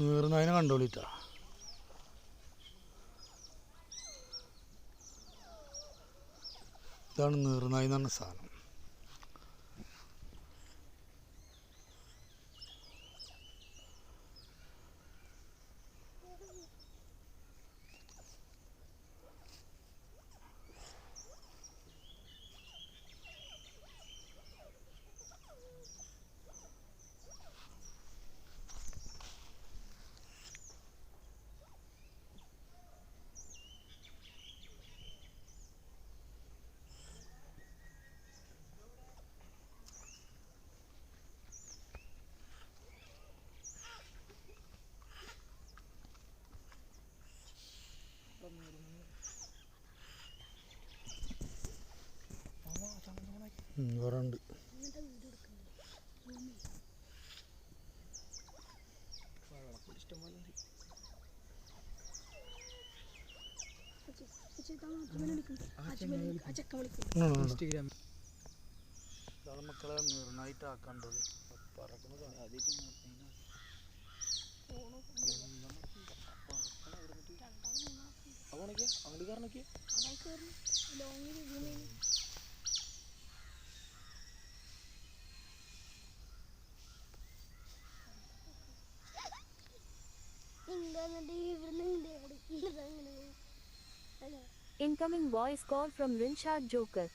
നീറുന്നതിനെ കണ്ടോളിട്ട ഇതാണ് നീറുനായി എന്ന് പറഞ്ഞ സാധനം. ഉം, വേറെ ഉണ്ട് ഉം, ഉണ്ട്. ഇൻസ്റ്റഗ്രാം മക്കളെ നീറുനായിട്ട് ആക്കണ്ടോളി അവണൊക്കെ അങ്ങോട്ട് കാരണൊക്കെ Incoming voice call from Rinshad Joker.